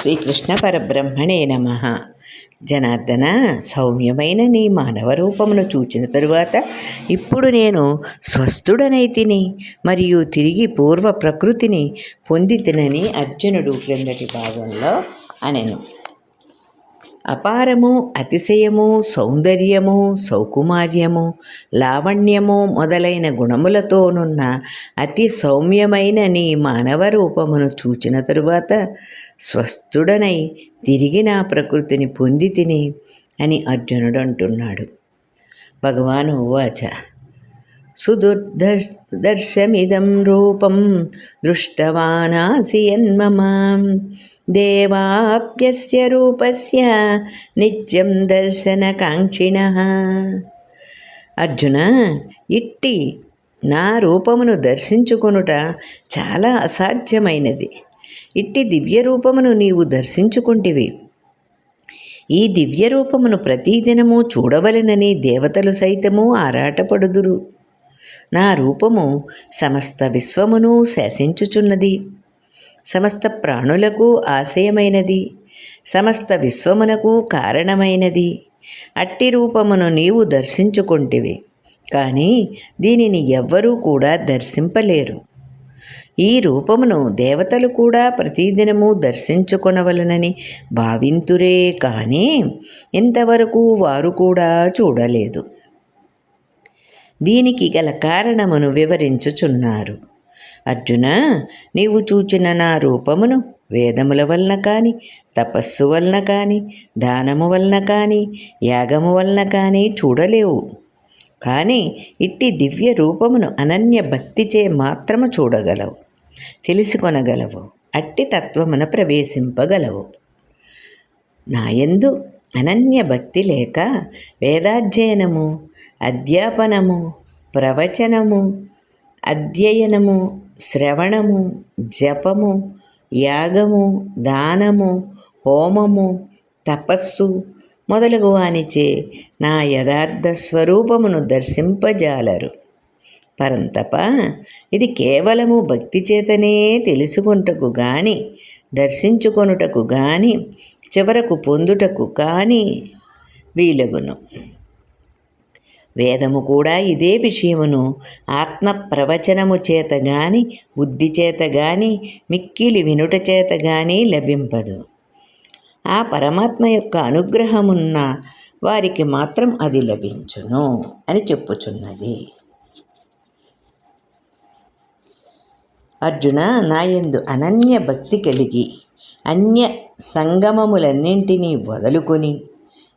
శ్రీకృష్ణ పరబ్రహ్మణే నమ. జనార్దన సౌమ్యమైన నీ మానవ రూపమును చూచిన తరువాత ఇప్పుడు నేను స్వస్థుడనైతిని మరియు తిరిగి పూర్వ ప్రకృతిని పొందితినని అర్జునుడు క్రిందటి భాగంలో అనెను. అపారము అతిశయము సౌందర్యము సౌకుమార్యము లావణ్యము మొదలైన గుణములతోనున్న అతి సౌమ్యమైన నీ మానవ రూపమును చూచిన తరువాత స్వస్థుడనై తిరిగి నా ప్రకృతిని పొంది తిని అని అర్జునుడు అంటున్నాడు. భగవాను ఉవాచ సుదుర్దర్శమిదం రూపం దృష్టవానాసి యన్మమ దేవాప్యస్య రూపస్య నిత్యం దర్శనకాంక్షిణ. అర్జున ఇట్టి నా రూపమును దర్శించుకొనుట చాలా అసాధ్యమైనది. ఇట్టి దివ్య రూపమును నీవు దర్శించుకుంటివి. ఈ దివ్య రూపమును ప్రతిదినము చూడవలెనని దేవతలు సైతము ఆరాటపడుదురు. నా రూపము సమస్త విశ్వమును శాసించుచున్నది. సమస్త ప్రాణులకు ఆశయమైనది. సమస్త విశ్వమునకు కారణమైనది. అట్టి రూపమును నీవు దర్శించుకుంటివి. కానీ దీనిని ఎవ్వరూ కూడా దర్శింపలేరు. ఈ రూపమును దేవతలు కూడా ప్రతిదినము దర్శించుకొనవలనని భావింతురే కానీ ఇంతవరకు వారు కూడా చూడలేదు. దీనికి గల కారణమును వివరించుచున్నారు. అర్జున నీవు చూచిన నా రూపమును వేదముల వలన కానీ తపస్సు వలన కానీ దానము వలన కానీ యాగము వలన కానీ చూడలేవు. కానీ ఇట్టి దివ్య రూపమును అనన్య భక్తిచే మాత్రము చూడగలవు. తెలుసుకొనగలవు. అట్టి తత్వమున ప్రవేశింపగలవు. నాయందు అనన్య భక్తి లేక వేదాధ్యయనము అధ్యాపనము ప్రవచనము అధ్యయనము శ్రవణము జపము యాగము దానము హోమము తపస్సు మొదలగు వానిచే నా యథార్థ స్వరూపమును దర్శింపజాలరు. పరంతప ఇది కేవలము భక్తి చేతనే తెలుసుకొనుటకు గాని దర్శించుకొనుటకు గాని చివరకు పొందుటకు కానీ వీలగును. వేదము కూడా ఇదే విషయమును. ఆత్మ ప్రవచనము చేత గాని బుద్ధి చేత గాని మిక్కిలి వినుట చేత గాని లభింపదు. ఆ పరమాత్మ యొక్క అనుగ్రహమున్న వారికి మాత్రం అది లభించును అని చెప్పుచున్నది. అర్జున నాయందు అనన్య భక్తి కలిగి అన్య సంగమములన్నింటినీ వదులుకొని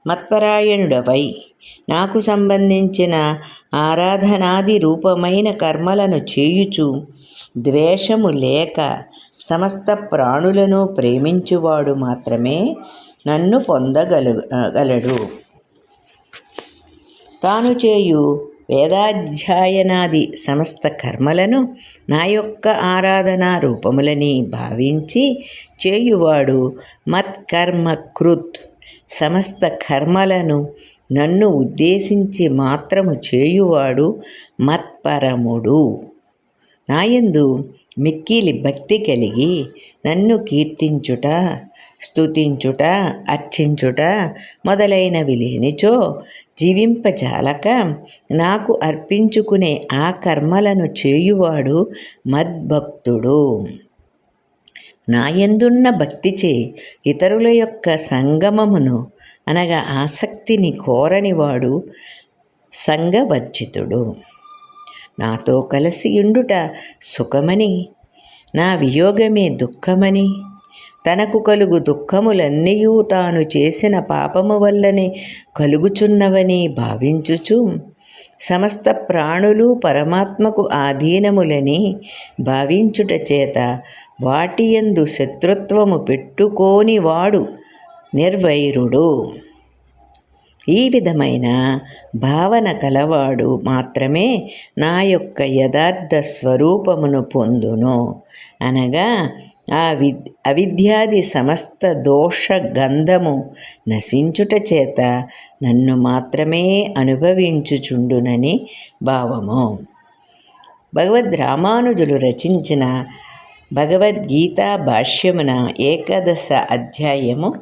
మత్పరాయణుడవై నాకు సంబంధించిన ఆరాధనాది రూపమైన కర్మలను చేయుచు ద్వేషము లేక సమస్త ప్రాణులను ప్రేమించువాడు మాత్రమే నన్ను పొందగలు గలడు. తాను చేయు వేదాధ్యాయనాది సమస్త కర్మలను నా యొక్క ఆరాధనా రూపములని భావించి చేయువాడు మత్కర్మకృత్. సమస్త కర్మలను నన్ను ఉద్దేశించి మాత్రము చేయువాడు మత్పరముడు. నాయందు మిక్కిలి భక్తి కలిగి నన్ను కీర్తించుట స్తుతించుట అర్చించుట మొదలైనవి లేనిచో జీవింపజాలక నాకు అర్పించుకునే ఆ కర్మలను చేయువాడు మద్భక్తుడు. నాయందున్న భక్తిచే ఇతరుల యొక్క సంగమమును అనగా ఆసక్తిని కోరనివాడు సంగవర్జితుడు నాతో కలిసి ఉండుట సుఖమని నా వియోగమే దుఃఖమని తనకు కలుగు దుఃఖములన్నీ తాను చేసిన పాపము వల్లనే కలుగుచున్నవని భావించుచు సమస్త ప్రాణులు పరమాత్మకు ఆధీనములని భావించుట చేత వాటియందు శత్రుత్వము పెట్టుకోని వాడు నిర్వైరుడు. ఈ విధమైన భావన కలవాడు మాత్రమే నా యొక్క యథార్థ స్వరూపమును పొందును. అనగా ఆ వి అవిద్యాది సమస్త దోష గంధము నశించుట చేత నన్ను మాత్రమే అనుభవించుచుండునని భావము. భగవద్ రామానుజులు రచించిన భగవద్గీత భాష్యమున ఏకాదశ అధ్యాయము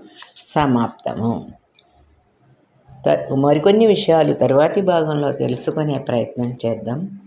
సమాప్తము. మరికొన్ని విషయాలు తరువాతి భాగంలో తెలుసుకునే ప్రయత్నం చేద్దాం.